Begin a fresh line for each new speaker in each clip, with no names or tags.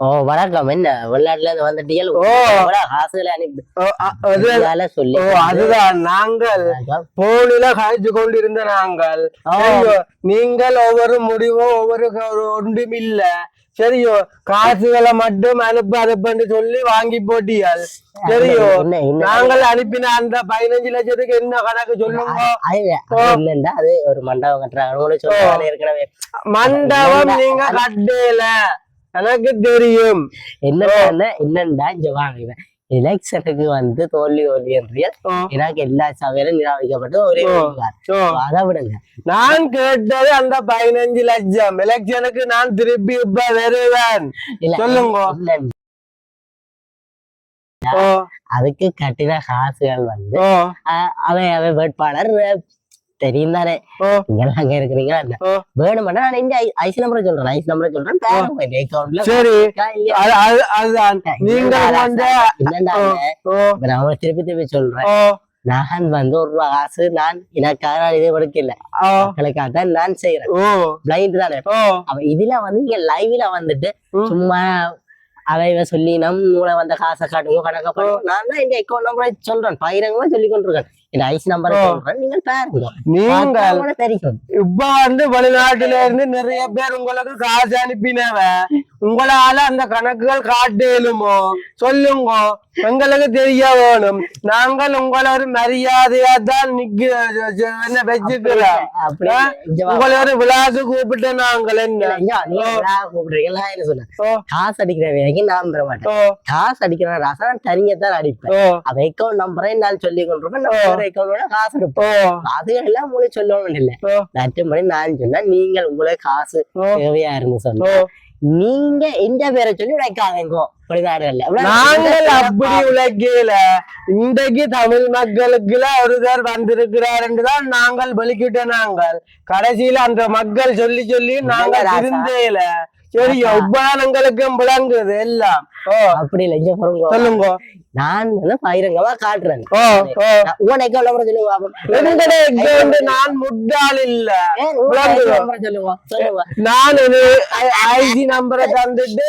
ஓ வணக்கம். என்ன வெளிநாட்டுல இருந்து வந்துட்டீங்க?
ஓ.
காசுகளை அனுப்பி சொல்லி
ஓ அதுதான். நாங்கள் போனில கழிச்சு கொண்டிருந்த நாங்கள். நீங்கள் ஒவ்வொரு முடிவும் ஒவ்வொரு ஒன்றும் இல்ல. சரியோ காசுகளை மட்டும் அனுப்பு அனுப்புன்னு சொல்லி வாங்கி போட்டியால். சரியோ நாங்கள் அனுப்பின அந்த பதினஞ்சு லட்சத்துக்கு என்ன கணக்கு சொல்லுங்க?
அது ஒரு மண்டபம் கட்டுறாங்க.
மண்டபம் நீங்க கட்டல. எனக்கு தெரியும்
என்னன்னா என்னண்டா? இங்க வாங்க எலெக்ஷனுக்கு வந்து தோல்வி தோல்வி என்றியல் எனக்கு எல்லா சபையிலும் நிராகரிக்கப்பட்டு ஒரே. அதை விடுங்க.
நான் கேட்டது அந்த பதினஞ்சு லட்சம். எலெக்ஷனுக்கு நான் திருப்பி இப்ப வருவேன். சொல்லுங்க.
அதுக்கு கட்டின காசுகள் வந்து அவன் அவன் வேட்பாளர் தெரியும் தானே?
ஓ.
நீங்க அங்க இருக்கிறீங்களா?
ஓ.
வேணுமெண்டா நான் இந்த ஐஸ் நம்பரை சொல்றேன் ஐஸ் நம்பரை சொல்றேன் அக்கௌண்ட்ல
சரி. அதுதான். நீங்க
இல்ல. நான் திருப்பி திருப்பி சொல்றேன். நான் வந்து ஒரு ரூபா காசு நான் எனக்காக நான் இது எடுக்கல
ஓ.
மக்களுக்காக தான் நான் செய்யறேன் பிளைண்ட் தானே? அவ இதுல வந்து இங்க லைவ்ல வந்துட்டு. சும்மா அவ இவ சொல்லி நம் மூளை வந்த காசை காட்டுங்க கணக்க நான் தான் இந்த அக்கௌண்ட் நம்பரை சொல்றேன். பயிரங்கமா சொல்லி கொண்டிருக்கேன். இந்த ஐஸ் நம்பரை. சொல்றேன். நீங்கள் பாருங்க. உங்களுக்கு தெரியும்.
இப்ப வந்து வெளிநாட்டுல இருந்து நிறைய பேர் உங்களுக்கு காசு அனுப்பினவ உங்களால அந்த கணக்குகள் காட்டலுமோ சொல்லுங்க. எங்களுக்கு தெரிய வேணும். நாங்கள் உங்களை ஒரு மரியாதையா தான் நிக்க என்ன வச்சுக்கிறோம். உங்களை ஒரு விழாக்கு கூப்பிட்டு நாங்கள் என்ன?
இல்ல, இங்க வா. நீங்க விழா கூப்பிடுறீங்க நான் என்ன சொன்னேன்
ஓ.
காசு அடிக்கிற வரைக்கும் நான் பெற மாட்டேன். காசு அடிக்கிற ராசா நான் தனியத்தான் அடிப்பேன்.
ஓ.
அவ அக்கௌண்ட் நம்பரை நான் சொல்லி கொண்டிருப்பேன். அக்கௌண்டோட காசு
ஓ.
அதுகள் எல்லாம் உங்களுக்கு சொல்லணும் இல்ல மற்றபடி நான் சொன்னா நீங்கள் உங்களுக்கு காசு தேவையா இருந்து சொன்னா நீங்க இந்த பேரை சொல்லி உழைக்காதீங்க.
நாங்கள் அப்படி உழைக்கல. இன்றைக்கு தமிழ் மக்களுக்குல ஒருத்தர் வந்திருக்கிறார் தான் நாங்கள் வெளிக்கிட்ட நாங்கள். கடைசியில அந்த மக்கள் சொல்லி சொல்லி நாங்கள்
ராசா.
சரி
ராசா.
உபகாரங்களுக்கும் விளங்குது எல்லாம். ஓ.
அப்படி இல்லை இங்க பாருங்க.
சொல்லுங்க.
நான் வந்து பகிரங்கமா காட்டுறேன்.
ஓ
நான் சொல்லுங்க
முட்டாள் இல்ல. நான் ஐசி நம்பரை தந்துட்டு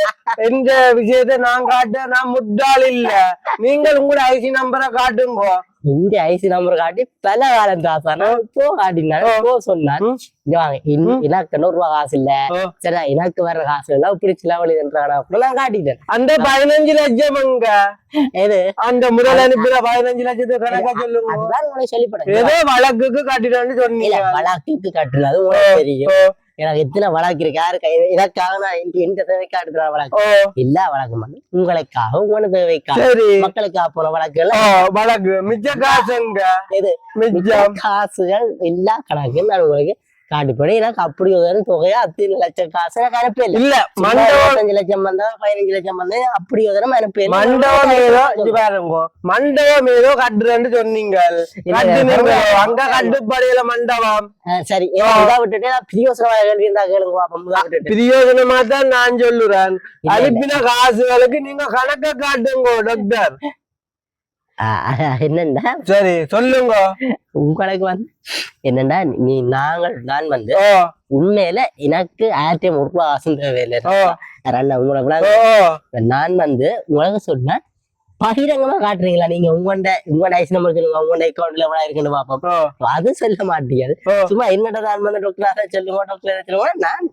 எந்த விஷயத்தை நான் காட்ட நான் முட்டாள் இல்ல. நீங்கள் உங்களோட ஐசி நம்பரை காட்டுங்க.
இந்த ஐசி நம்பர் காட்டி பல காலம் தாசா நான் இப்போ காட்டினான் இப்போ சொன்னான்
ம்.
இங்க வாங்க. இன்- எனக்கு நூறு ரூபாய் காசு இல்ல. சரி எனக்கு வர்ற காசு இல்ல. இப்படி செலவழின்றான் அப்படின்னு நான் காட்டிட்டேன்.
அந்த பதினஞ்சு லட்சம் எங்க?
எது?
அந்த முதல் அனுப்பின பதினஞ்சு லட்சத்துக்கு கணக்கா சொல்லுங்க.
அதுதான் உங்களுக்கு சொல்லிப்படும்
ஏதோ வழக்குக்கு கட்டிட்டான்னு சொன்னீங்க.
வழக்குக்கு கட்டுறது அது தெரியும். எனக்கு எத்தனை வழக்கு இருக்கு? யாரு கை எனக்காக நான் இந்த தேவைக்கு எடுத்துற வழக்கு? எல்லா வழக்கும்? வந்து உங்களுக்காக உங்களோட தேவைக்காக. மக்களுக்காக போன வழக்குகள்.
வழக்கு. மிச்ச காசுங்க.
எது?
மிச்சம்.
காசுகள் எல்லா கணக்கும் நான் உங்களுக்கு காட்டிப்படி எனக்கு அப்படி ஒரு தொகையா? அத்தனை லட்சம் காசு. எனக்கு அனுப்பல
இல்ல. மண்டபம்
லட்சம் வந்தா பதினஞ்சு லட்சம் வந்தா அப்படி ஒரு அனுப்பல
மண்டபம் ஏதோ பாருங்க. மண்டபம் ஏதோ கட்டுறேன்னு சொன்னீங்க. அங்க கட்டுப்படையில மண்டபம்.
சரி. இதை விட்டுட்டு நான் பிரியோசனமாக கேள்வி இருந்தா கேளுங்க
பிரயோஜனமா தான் நான் சொல்லுறேன். அனுப்பின காசுகளுக்கு நீங்க கணக்க காட்டுங்க டாக்டர்
என்னண்டா
சரி சொல்லுங்க.
உங்களுக்கு வந்து என்னண்டா நீ நாங்கள் நான் வந்து உண்மையில எனக்கு ஆர்டிஎம் ஒரு ரூபா காசும் தேவையில்லை உங்களுக்கு நான் வந்து உங்களுக்கு சொன்னேன் பகிரங்கமா காட்டுறீங்களா? நீங்க உங்கள்ட உங்களோட ஐஸ் நம்பர் சொல்லுங்க உங்களோட அக்கௌண்ட்ல எவ்வளவு இருக்குன்னு பாப்போம் அது சொல்ல மாட்டீங்க. சும்மா என்னடா நான் வந்து டாக்டர் சொல்லுங்க டாக்டர் சொல்லுங்க நான்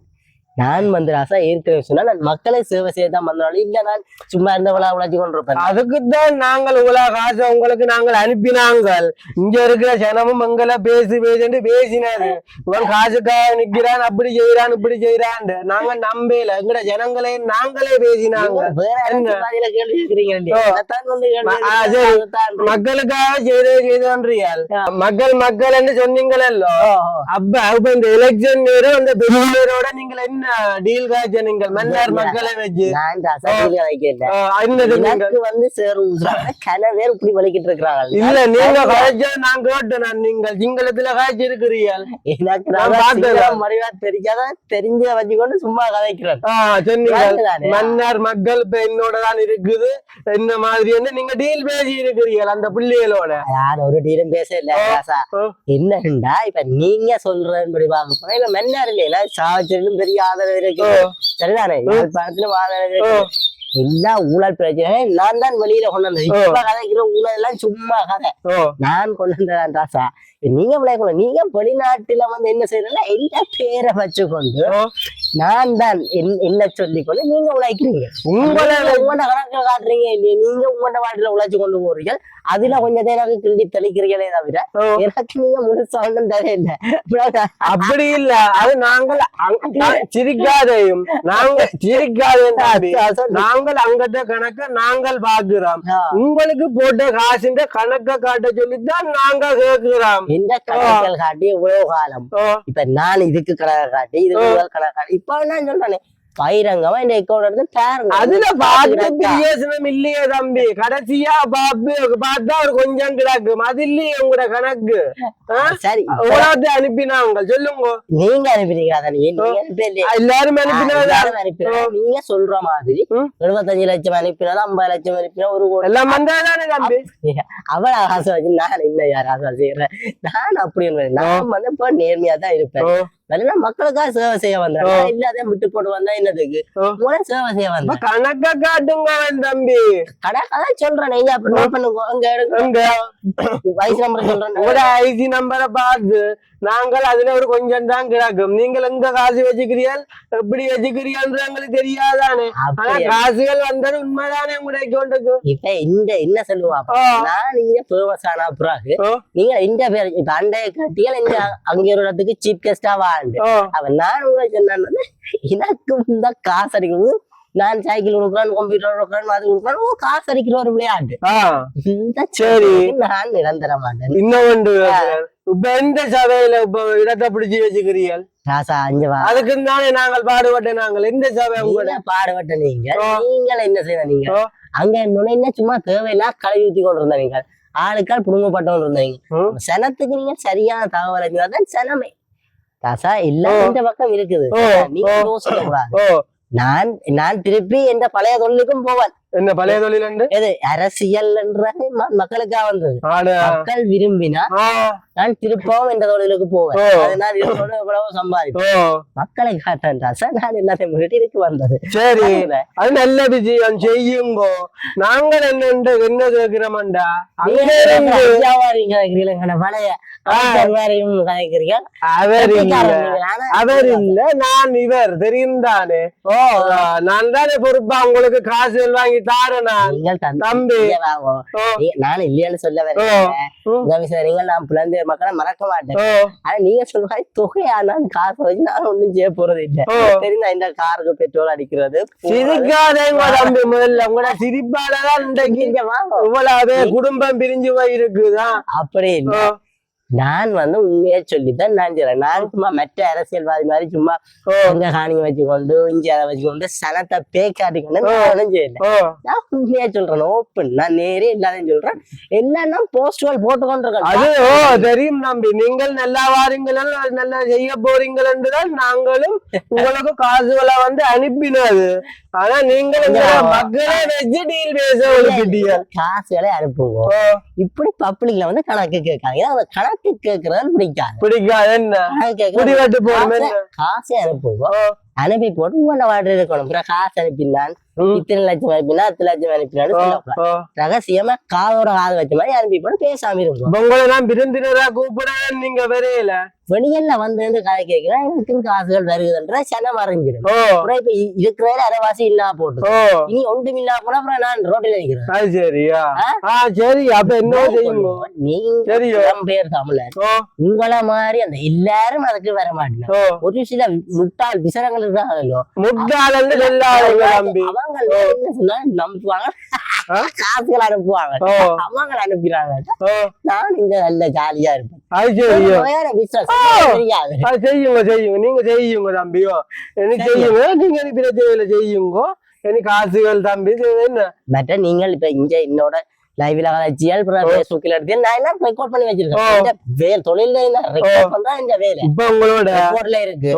நான் வந்து ராசா ஏற்கனவே சொன்னா நான் மக்களை சேவை செய்ய தான் வந்தாலும் இல்ல நான் சும்மா இருந்தவளா உழைச்சி கொண்டிருப்பேன்
அதுக்குத்தான் நாங்கள் இவ்வளவு காசு உங்களுக்கு நாங்கள் அனுப்பினாங்கள். இங்க இருக்கிற ஜனமும் எங்களை பேசி பேசிட்டு பேசினாரு இவன் காசுக்காக நிக்கிறான் அப்படி செய்யறான் இப்படி செய்யறான் நாங்க நம்பல. எங்கட ஜனங்களே நாங்களே பேசினாங்க. மக்களுக்காக செய்தே செய்தோன்றியால். மக்கள் மக்கள் என்று சொன்னீங்களோ. அப்ப அப்ப இந்த எலெக்ஷன் நேரம் அந்த பெரியரோட நீங்கள் என்ன டீல் காய்ச்ச நீங்கள்? மன்னர் மக்களை வச்சு.
எனக்கு வந்து சேர் ஊசுறாங்க கன பேர் இப்படி வலிக்கிட்டு இருக்கிறாங்க
இல்ல நீங்க காய்ச்ச நான் கேட்டேன் நான் நீங்கள். சிங்களத்துல காய்ச்சி இருக்கிறீர்கள்.
எனக்கு மறைவா தெரிஞ்ச வச்சுக்கொண்டு சும்மா கதைக்கிறேன்?
மன்னர் மக்கள் இப்ப என்னோட தான் இருக்குது. என்ன மாதிரி வந்து நீங்க டீல் பேசி இருக்கிறீர்கள் அந்த பிள்ளைகளோட.
யார் ஒரு டீலும் பேச இல்ல. என்னண்டா இப்ப நீங்க சொல்றதுபடி பார்க்க போனா இப்ப மன்னார் இல்லையா சாவச்சிலும் பெரிய ஆதரவு இருக்கு. சரிதானே. இருக்கு எல்லா ஊழல் பிரச்சனை நான் தான் வெளியில கொண்டு வந்தேன். இப்ப கதைக்கிற ஊழல் எல்லாம் சும்மா கதை. நான் கொண்டு வந்ததான் ராசா. நீங்க விளையாடணும் நீங்க வெளிநாட்டுல வந்து என்ன செய்யறீங்க எல்லா பேரை வச்சுக்கொண்டு. நான் தான் என்- என்ன சொல்லிக்கொண்டு நீங்க உழைக்கிறீங்க.
உங்களை
உங்களோட கணக்குல காட்டுறீங்க இல்லையா? நீங்க உங்களோட வாட்டில உழைச்சு கொண்டு போறீங்க அதுல கொஞ்சம் எனக்கு கிள்ளி தெளிக்கிறீங்களே தவிர. எனக்கு நீங்க முழுசா ஒன்றும் தேவையில்லை
அப்படி இல்ல. அது நாங்கள் சிரிக்காதையும். நாங்க சிரிக்காதையும் நாங்கள் அங்கத்த கணக்க நாங்கள் பாக்குறோம். உங்களுக்கு போட்ட காசிന്റെ கணக்க காட்ட சொல்லித்தான் நாங்க கேக்குறோம்
இந்த கணக்குகள் காட்டி இவ்வளவு காலம் இப்ப நான் இதுக்கு கணக்கு காட்டி இதுக்கு முதல் கணக்கு காட்டி. இப்ப நான் சொல்றேனே பயிரங்கமா இந்த அக்கௌண்ட் பாருங்க
அதுல பார்த்து பிரயோசனம் இல்லையே தம்பி. கடைசியா பாப்பு பார்த்தா ஒரு கொஞ்சம் கிடக்கும் அது இல்லையே உங்களோட கணக்கு?
சரி.
எவ்வளவு அனுப்பினாங்க சொல்லுங்க.
நீங்க அனுப்பினீங்க நீங்க அனுப்பலையே.
எல்லாரும்
அனுப்பினா. நீங்க சொல்ற மாதிரி. எழுபத்தஞ்சு லட்சம் அனுப்பினா ஐம்பது லட்சம் அனுப்பினா ஒரு கோடி.
எல்லாம் வந்தாதானே தம்பி?
அவள ஆசை வச்சு நான் என்ன யார் ஆசை செய்யறேன்? நான் அப்படி இல்லை. நான் வந்து இப்போ நேர்மையா தான் இருப்பேன். மக்களுக்காக சேவை செய்ய வந்தேன். இல்லாத விட்டு போட்டு வந்தா என்னதுக்கு. மூணு சேவை செய்ய
அப்ப
வந்தேன்.
கணக்க காட்டுங்க தம்பி.
கணக்கதான் சொல்றேன். நீங்க அப்ப நோட் பண்ணுங்க. வயசு நம்பர் சொல்றேன்.
உங்களோட ஐசி நம்பரை பார்த்து நாங்கள் அதுல ஒரு கொஞ்சம் தான் கிடக்கும். நீங்கள் எங்க காசு வச்சுக்கிறீர்கள்? எப்படி வச்சுக்கிறீர்கள் எங்களுக்கு தெரியாதானே. ஆனா? காசுகள் வந்தது உண்மைதானே உங்களுடைய அக்கௌண்ட்டுக்கு
இப்ப இந்த என்ன சொல்லுவா? நான் இங்க ஃபேமஸ் ஆன பிறகு நீங்க இந்த பேர் இப்ப அண்டைய கட்டிகள் இந்த அங்க ஒரு இடத்துக்கு சீப் கெஸ்டா வாழ்ந்து
ஓ,
அவன் நான் உங்களுக்கு சொன்னேன் எனக்கு இந்த காசு அடிக்கிறது நான் சைக்கிள் கொடுக்குறேன் கம்ப்யூட்டர் கொடுக்குறேன் அது கொடுக்குறேன் ஓ, காசு அடிக்கிற ஒரு விளையாட்டு. இந்த
சரி.
நான் நிரந்தர மாட்டேன்.
கேட்கிறேன். இப்ப எந்த சபையில இப்ப இடத்தை பிடிச்சு வச்சுக்கிறீர்கள்?
காசா அஞ்சு வா.
அதுக்கு தானே நாங்கள் பாடுபட்ட நாங்கள். எந்த சபை உங்களோட?
நீங்க பாடுபட்ட நீங்க. நீங்கள் என்ன செய்த நீங்க. அங்க நுழைஞ்ச சும்மா தேவையில்லா கழுவி ஊத்தி கொண்டு இருந்த நீங்கள் ஆளுக்கால் புடுங்கப்பட்டவங்க இருந்தீங்க. சனத்துக்கு நீங்க சரியான தகவல் இருந்தாதான் சனமே. காசா. இந்த பக்கம் இருக்குது. நீங்க
ஓ.
யோசிக்க கூடாது நான் நான் திருப்பி எந்த பழைய தொழிலுக்கும் போவேன்.
என்ன பழைய தொழில்
எது அரசியல் என்றது ம- மக்களுக்கா வந்தது. மக்கள் விரும்பினா நான் திருப்பவும் இந்த தொழிலுக்கு போவேன். எவ்வளவோ சம்பாதிப்பேன். மக்களை காட்டேன் சார் நான் எல்லாத்தையும் இதுக்கு வந்தது.
சரி. அது நல்ல விஜயம் செய்யுங்கோ. நாங்கள் என்ன என்ன கேட்கிறோம்டா
பழைய
அவர் இல்ல நான் இவர் தெரியும் தானே? நான் தானே பொறுப்பா உங்களுக்கு காசுகள் வாங்கி
தம்பி. நான் இல்லையான்னு சொல்ல வரேன். நான் புலந்து மக்களை மறக்க மாட்டேன். ஆனா நீங்க சொல்ற மாதிரி தொகையா நான் காசு வச்சு நான் ஒண்ணும் செய்ய போறது இல்ல. தெரியுதா இந்த காருக்கு பெட்ரோல் அடிக்கிறது
சிரிக்காதேங்க தம்பி முதல்ல. உங்களோட சிரிப்பாலதான் இன்றைக்கு. இவ்வளவு குடும்பம் பிரிஞ்சு போய் இருக்குதா?
அப்படி இல்ல. நான் வந்து உண்மையை சொல்லித்தான் நான் சொல்றேன் நான் சும்மா மற்ற அரசியல்வாதி மாதிரி சும்மா
ஓ,
அங்க காணிங்க வச்சுக்கொண்டு இஞ்சி அதை வச்சுக்கொண்டு சனத்தை பேக்காட்டிக்கொண்டு நான் ஒண்ணும் செய்யல. நான் உண்மையா சொல்றேன். ஓப்பன் நான் நேரே எல்லாத்தையும் சொல்றேன். என்னன்னா போஸ்டுகள் போட்டு கொண்டிருக்கேன்
அது ஓ தெரியும் நம்பி நீங்கள் நல்லா வாரீங்கள்? நல்லா செய்ய போறீங்கள் என்றுதான் நாங்களும் உங்களுக்கு காசுகளை வந்து அனுப்பினது. ஆனா நீங்கள் மக்களை வச்சு டீல் பேச ஒழுக்கிட்டீங்க
காசுகளை அனுப்புங்க.
ஓ,
இப்படி பப்ளிக்ல வந்து கணக்கு கேட்காங்க ஏன்னா கணக்கு கேட்கறது பிடிக்காது.
பிடிக்காது என்ன?
காசை அனுப்புங்க.
ஓ,
அனுப்பி போட்டு உங்களோட வாட்டர் இருக்கணும் காசு அனுப்பினான்
ம்,
இத்தனை லட்சம் அனுப்பினா அத்தனை லட்சம்
ஓ.
ரகசியமா காதோட காது வச்ச மாதிரி அனுப்பி போட்டு பேசாம இருக்கும்
உங்களை நான் விருந்தினரா கூப்பிட நீங்க வரையில?
வெளியல்ல வந்து வந்து கதை கேட்கிறேன் எனக்கு காசுகள் வருகுதுன்ற சனம் அறிஞ்சிடும் அப்புறம் இப்ப இருக்கிறதுல அரைவாசி இல்லா போட்டு. இனி ஒன்றும் இல்லா கூட அப்புறம் நான் ரோட்டில்
அது சரியா? சரி. அப்ப என்ன செய்யுங்க
நீங்க. பேர் தமிழர். உங்கள மாதிரி அந்த எல்லாரும் அதுக்கு வர மாட்டேன். ஒரு சில முட்டாள் விசரங்கள் இருக்காங்களோ
முட்டாளன்னு சொல்லாதீங்க
அவங்க என்ன சொன்னா நம்புவாங்க? காசுகள் அனுப்புவாங்க. அனுப்பிடுறாங்க.
ஓ.
நான் இங்க நல்ல ஜாலியா இருப்பேன்.
செய்யுங்க செய்யுங்க. நீங்க செய்யுங்க தம்பியோ எனக்கு செய்யுங்க. நீங்க எனக்கு பிரச்சனையில செய்யுங்க. எனக்கு காசுகள் தம்பி. என்ன?
மற்ற நீங்கள் இப்ப இங்க என்னோட லைவ்ல கலாச்சியால் பேஸ்புக்ல எடுத்து நான் எல்லாம் ரெக்கார்ட் பண்ணி வச்சிருக்கேன். வேலை தொழில ரெக்கார்ட் பண்றேன் இந்த வேலை?
இப்ப உங்களோட?
இருக்கு.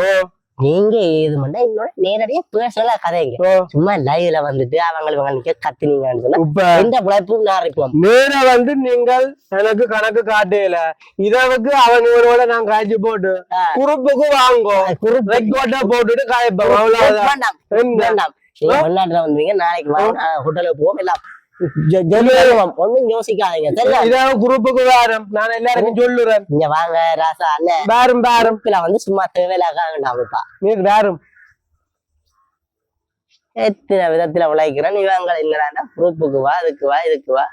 நீங்க ஏது பண்ணா என்னோட நேரடியா பர்சனலா கதைங்க. சும்மா லைவ்ல வந்துட்டு அவங்க இவங்க நிக்க கத்துனீங்கன்னு சொன்னா எந்த பிழைப்பும் நான் இருப்போம்
நேரா வந்து நீங்கள் எனக்கு கணக்கு காட்டல இதவுக்கு அவன் இவனோட நான் காய்ச்சி போட்டு. குறுப்புக்கு வாங்கோ.
குறுப்பு.
ரெக்கார்டா போட்டுட்டு காய்ப்போம் அவ்வளவுதான்.
வேண்டாம். வேண்டாம். நீங்க வெளிநாட்டுல வந்துவீங்க நாளைக்கு வாங்க ஹோட்டலுக்கு போவோம் எல்லாம். ஒண்ணும் யோசிக்காதீங்க
இதான் குரூப்புக்கு வாரம் நான் எல்லாருக்கும் சொல்லுறேன்
இங்க வாங்க ராசா அண்ணன்
வேறும் வேறும்
வந்து சும்மா தேவையில்லாக வேண்டாம்ப்பா
நீ வேறும்
எத்தனை விதத்துல உழைக்கிறேன் இவங்க என்னடா குரூப்புக்கு வா அதுக்கு வா இதுக்கு வா